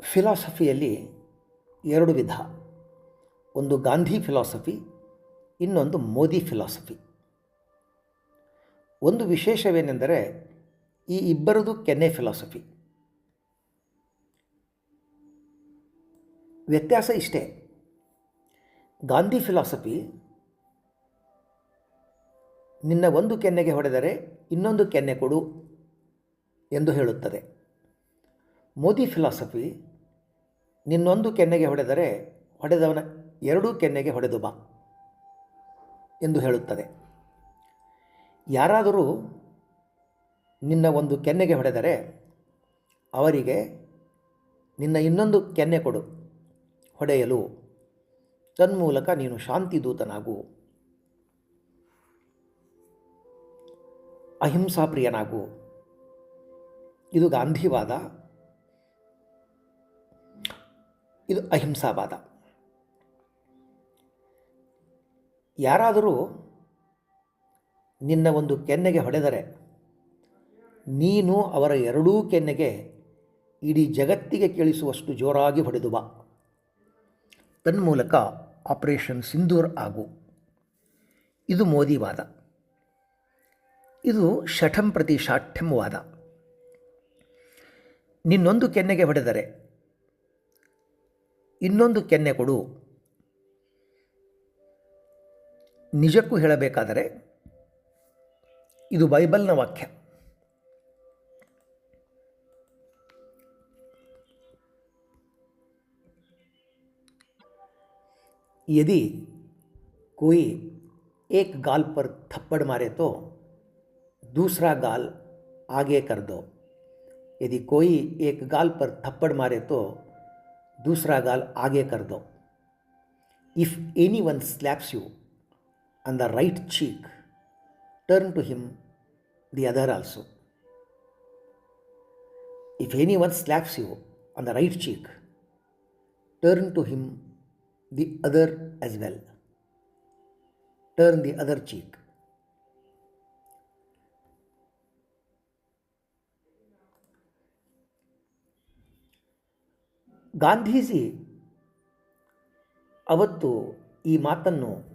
ಫಿಲಾಸಫಿಯಲ್ಲಿ ಎರಡು ವಿಧ. ಒಂದು ಗಾಂಧಿ ಫಿಲಾಸಫಿ, ಇನ್ನೊಂದು ಮೋದಿ ಫಿಲಾಸಫಿ. ಒಂದು ವಿಶೇಷವೇನೆಂದರೆ ಈ ಇಬ್ಬರದು ಕೆನ್ನೆ ಫಿಲಾಸಫಿ. ವ್ಯತ್ಯಾಸ ಇಷ್ಟೇ. ಗಾಂಧಿ ಫಿಲಾಸಫಿ ನಿನ್ನ ಒಂದು ಕೆನ್ನೆಗೆ ಹೊಡೆದರೆ ಇನ್ನೊಂದು ಕೆನ್ನೆ ಕೊಡು ಎಂದು ಹೇಳುತ್ತದೆ. ಮೋದಿ ಫಿಲಾಸಫಿ ನಿನ್ನೊಂದು ಕೆನ್ನೆಗೆ ಹೊಡೆದರೆ ಹೊಡೆದವನ ಎರಡೂ ಕೆನ್ನೆಗೆ ಹೊಡೆದು ಬಾ ಎಂದು ಹೇಳುತ್ತದೆ. ಯಾರಾದರೂ ನಿನ್ನ ಒಂದು ಕೆನ್ನೆಗೆ ಹೊಡೆದರೆ ಅವರಿಗೆ ನಿನ್ನ ಇನ್ನೊಂದು ಕೆನ್ನೆ ಕೊಡು, ಹೊಡೆಯಲು. ತನ್ಮೂಲಕ ನೀನು ಶಾಂತಿದೂತನಾಗು. ಅಹಿಂಸಾಪ್ರಿಯನಾಗು. ಇದು ಗಾಂಧಿವಾದ ಇದು ಅಹಿಂಸಾವಾದ. ಯಾರಾದರೂ ನಿನ್ನ ಒಂದು ಕೆನ್ನೆಗೆ ಹೊಡೆದರೆ, ನೀನು ಅವರ ಎರಡೂ ಕೆನ್ನೆಗೆ ಇಡೀ ಜಗತ್ತಿಗೆ ಕೇಳಿಸುವಷ್ಟು ಜೋರಾಗಿ ಹೊಡೆದು ಬಾ ತನ್ಮೂಲಕ ಆಪರೇಷನ್ ಸಿಂಧೂರ್ ಆಗು. ಇದು ಮೋದಿವಾದ. ಇದು ಶಠಂ ಪ್ರತಿ ಶಾಠ್ಯಂ ವಾದ. ನಿನ್ನೊಂದು ಕೆನ್ನೆಗೆ ಹೊಡೆದರೆ ಇನ್ನೊಂದು ಕೆನ್ನೆ ಕೊಡು ನಿಜಕ್ಕೂ ಹೇಳಬೇಕಾದರೆ ಇದು ಬೈಬಲ್ನ ವಾಕ್ಯ यदि कोई एक गाल पर थप्पड़ मारे तो दूसरा गाल आगे कर दो यदि कोई एक गाल पर थप्पड़ मारे तो दूसरा गाल आगे कर दो। If anyone slaps you on the right cheek turn to him the other also if anyone slaps you on the right cheek turn to him the other as well turn the other cheek. Gandhiji ಅವತ್ತು ಈ ಮಾತನ್ನು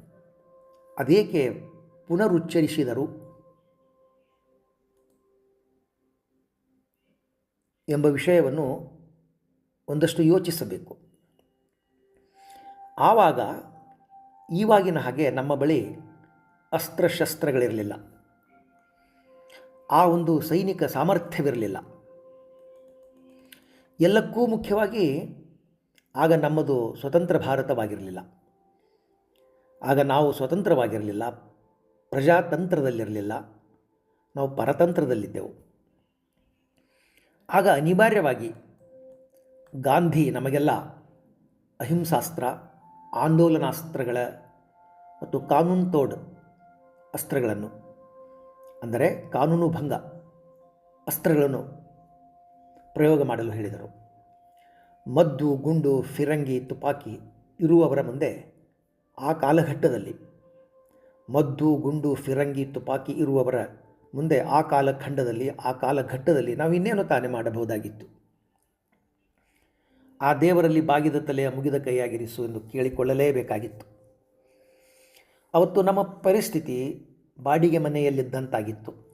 ಅದೇಕೆ ಪುನರುಚ್ಚರಿಸಿದರು ಎಂಬ ವಿಷಯವನ್ನು ಒಂದಷ್ಟು ಯೋಚಿಸಬೇಕು. ಆವಾಗ ಈವಾಗಿನ ಹಾಗೆ ನಮ್ಮ ಬಳಿ ಅಸ್ತ್ರಶಸ್ತ್ರಗಳಿರಲಿಲ್ಲ. ಆ ಒಂದು ಸೈನಿಕ ಸಾಮರ್ಥ್ಯವಿರಲಿಲ್ಲ. ಎಲ್ಲಕ್ಕೂ ಮುಖ್ಯವಾಗಿ ಆಗ ನಮ್ಮದು ಸ್ವತಂತ್ರ ಭಾರತವಾಗಿರಲಿಲ್ಲ. ಆಗ ನಾವು ಸ್ವತಂತ್ರವಾಗಿರಲಿಲ್ಲ, ಪ್ರಜಾತಂತ್ರದಲ್ಲಿರಲಿಲ್ಲ, ನಾವು ಪರತಂತ್ರದಲ್ಲಿದ್ದೆವು. ಆಗ ಅನಿವಾರ್ಯವಾಗಿ ಗಾಂಧಿ ನಮಗೆಲ್ಲ ಅಹಿಂಸಾಸ್ತ್ರ, ಆಂದೋಲನಾಸ್ತ್ರಗಳ ಮತ್ತು ಕಾನೂನು ತೋಡ್ ಅಸ್ತ್ರಗಳನ್ನು, ಅಂದರೆ ಕಾನೂನು ಭಂಗ ಅಸ್ತ್ರಗಳನ್ನು ಪ್ರಯೋಗ ಮಾಡಲು ಹೇಳಿದರು. ಮದ್ದು, ಗುಂಡು, ಫಿರಂಗಿ, ತುಪಾಕಿ ಇರುವವರ ಮುಂದೆ ಆ ಕಾಲಘಟ್ಟದಲ್ಲಿ ಮದ್ದು, ಗುಂಡು, ಫಿರಂಗಿ, ತುಪಾಕಿ ಇರುವವರ ಮುಂದೆ ಆ ಕಾಲಖಂಡದಲ್ಲಿ, ಆ ಕಾಲಘಟ್ಟದಲ್ಲಿ ನಾವು ಇನ್ನೇನು ತಾನೇ ಮಾಡಬಹುದಾಗಿತ್ತು? ಆ ದೇವರಲ್ಲಿ ಬಾಗಿದ ತಲೆಯ ಮುಗಿದ ಕೈಯಾಗಿರಿಸು ಎಂದು ಕೇಳಿಕೊಳ್ಳಲೇಬೇಕಾಗಿತ್ತು. ಅವತ್ತು ನಮ್ಮ ಪರಿಸ್ಥಿತಿ ಬಾಡಿಗೆ ಮನೆಯಲ್ಲಿದ್ದಂತಾಗಿತ್ತು.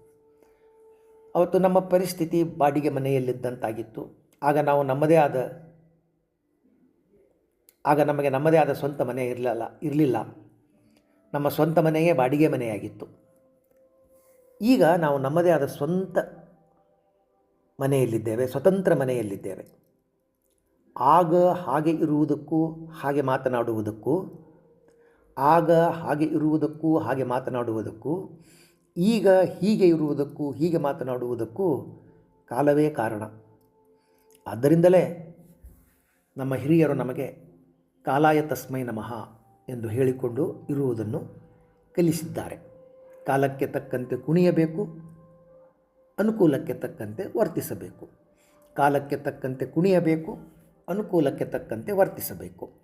ಅವತ್ತು ನಮ್ಮ ಪರಿಸ್ಥಿತಿ ಬಾಡಿಗೆ ಮನೆಯಲ್ಲಿದ್ದಂತಾಗಿತ್ತು. ಆಗ ನಾವು ನಮ್ಮದೇ ಆದ, ಆಗ ನಮಗೆ ನಮ್ಮದೇ ಆದ ಸ್ವಂತ ಮನೆ ಇರಲಿಲ್ಲ ಇರಲಿಲ್ಲ. ನಮ್ಮ ಸ್ವಂತ ಮನೆಯೇ ಬಾಡಿಗೆ ಮನೆಯಾಗಿತ್ತು. ಈಗ ನಾವು ನಮ್ಮದೇ ಆದ ಸ್ವಂತ ಮನೆಯಲ್ಲಿದ್ದೇವೆ, ಸ್ವತಂತ್ರ ಮನೆಯಲ್ಲಿದ್ದೇವೆ. ಆಗ ಹಾಗೆ ಇರುವುದಕ್ಕೂ, ಹಾಗೆ ಮಾತನಾಡುವುದಕ್ಕೂ, ಆಗ ಹಾಗೆ ಇರುವುದಕ್ಕೂ, ಹಾಗೆ ಮಾತನಾಡುವುದಕ್ಕೂ ಈಗ ಹೀಗೆ ಇರುವುದಕ್ಕೂ, ಹೀಗೆ ಮಾತನಾಡುವುದಕ್ಕೂ ಕಾಲವೇ ಕಾರಣ. ಆದ್ದರಿಂದಲೇ ನಮ್ಮ ಹಿರಿಯರು ನಮಗೆ ಕಾಲಾಯ ತಸ್ಮೈ ನಮಃ ಎಂದು ಹೇಳಿಕೊಂಡು ಇರುವುದನ್ನು ಕಲಿಸಿದ್ದಾರೆ. ಕಾಲಕ್ಕೆ ತಕ್ಕಂತೆ ಕುಣಿಯಬೇಕು, ಅನುಕೂಲಕ್ಕೆ ತಕ್ಕಂತೆ ವರ್ತಿಸಬೇಕು. ಕಾಲಕ್ಕೆ ತಕ್ಕಂತೆ ಕುಣಿಯಬೇಕು, ಅನುಕೂಲಕ್ಕೆ ತಕ್ಕಂತೆ ವರ್ತಿಸಬೇಕು.